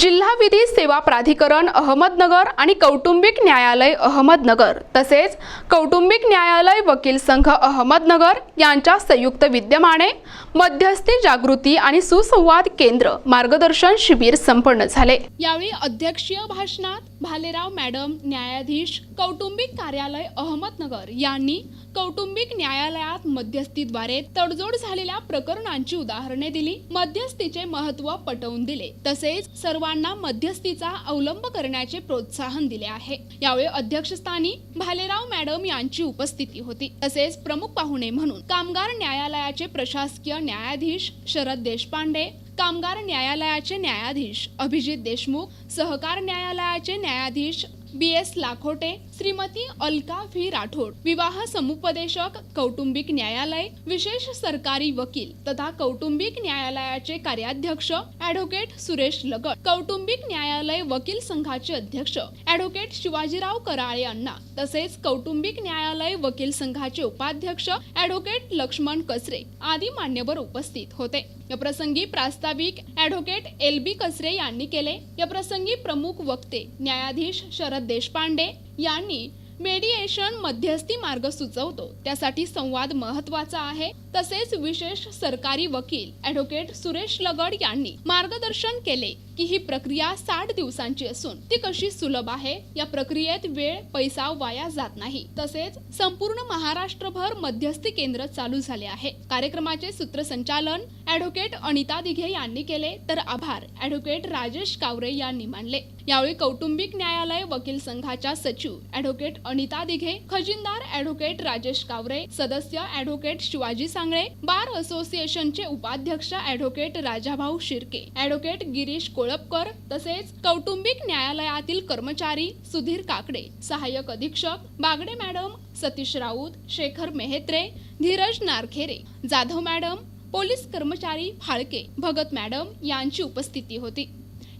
जिल्हा विधी सेवा प्राधिकरण अहमदनगर आणि कौटुंबिक न्यायालय अहमदनगर. तसेच कौटुंबिक न्यायालय वकील संघ अहमदनगर यांच्या संयुक्त विद्यमाने मध्यस्थी जागृती आणि सुसंवाद केंद्र मार्गदर्शन शिबिर संपन्न झाले. यावेळी अध्यक्षीय भाषणात भालेराव मॅडम न्यायाधीश कौटुंबिक कार्यालय अहमदनगर यांनी कौटुंबिक न्यायालयात मध्यस्थीद्वारे तडजोड झालेल्या प्रकरणांची उदाहरणे दिली मध्यस्थीचे महत्त्व पटवून दिले. तसेच सर्वांना मध्यस्थीचा अवलंब करण्याचे प्रोत्साहन दिले आहे. यावेळी अध्यक्षस्थानी भालेराव मॅडम यांची उपस्थिती होती. तसेच प्रमुख पाहुणे म्हणून कामगार न्यायालयाचे प्रशासकीय न्यायाधीश शरद देशपांडे कामगार न्यायालयाचे न्यायाधीश अभिजित देशमुख सहकार न्यायालयाचे न्यायाधीश B S Lakhote Shrimati Alka V Rathod विवाह समुपदेशक कौटुंबिक न्यायालय विशेष सरकारी वकील तथा कौटुंबिक न्यायालयाचे कार्याध्यक्ष ऍडव्होकेट सुरेश लगट कौटुंबिक न्यायालय वकील संघाचे अध्यक्ष ऍडव्होकेट शिवाजीराव कराळे अण्णा तसेच कौटुंबिक न्यायालय वकील संघाचे उपाध्यक्ष ऍडव्होकेट लक्ष्मण कचरे आदी मान्यवर उपस्थित होते. या प्रसंगी प्रास्ताविक ऍडव्होकेट एल बी कचरे यांनी केले. या प्रसंगी प्रमुख वक्ते न्यायाधीश शरद देशपांडे यांनी मेडिएशन मध्यस्थी मार्ग सुचवतो. त्यासाठी संवाद महत्त्वाचा आहे. तसेच विशेष सरकारी वकील ॲडव्होकेट सुरेश लगड यांनी मार्गदर्शन केले की ही प्रक्रिया साठ दिवसांची असून ती कशी सुलभ आहे? या प्रक्रियेत वेळ पैसा वाया जात नाही. तसेच संपूर्ण महाराष्ट्रभर मध्यस्थी केंद्र चालू झाले आहे. कार्यक्रमाचे सूत्रसंचालन ॲडव्होकेट अनिता दिघे यांनी केले. तर आभार ॲडव्होकेट राजेश कावरे यांनी मानले. यावेळी कौटुंबिक न्यायालय वकील संघाच्या सचिव ॲडव्होकेट अनिता दिघे खजिनदार ॲडव्होकेट राजेश कावरे सदस्य ॲडव्होकेट शिवाजी सांगळे बार असोसिएशनचे उपाध्यक्ष ॲडव्होकेट राजाभाऊ शिर्के ॲडव्होकेट गिरीश कोळपकर तसेच कौटुंबिक न्यायालयातील कर्मचारी सुधीर काकडे सहाय्यक अधीक्षक Bagde madam Satish Raut Shekhar Mehatre Dhiraj Narkhere Jadhav madam police कर्मचारी फाळके भगत मॅडम यांची उपस्थिती होती.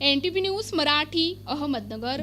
N T V news Marathi Ahmednagar.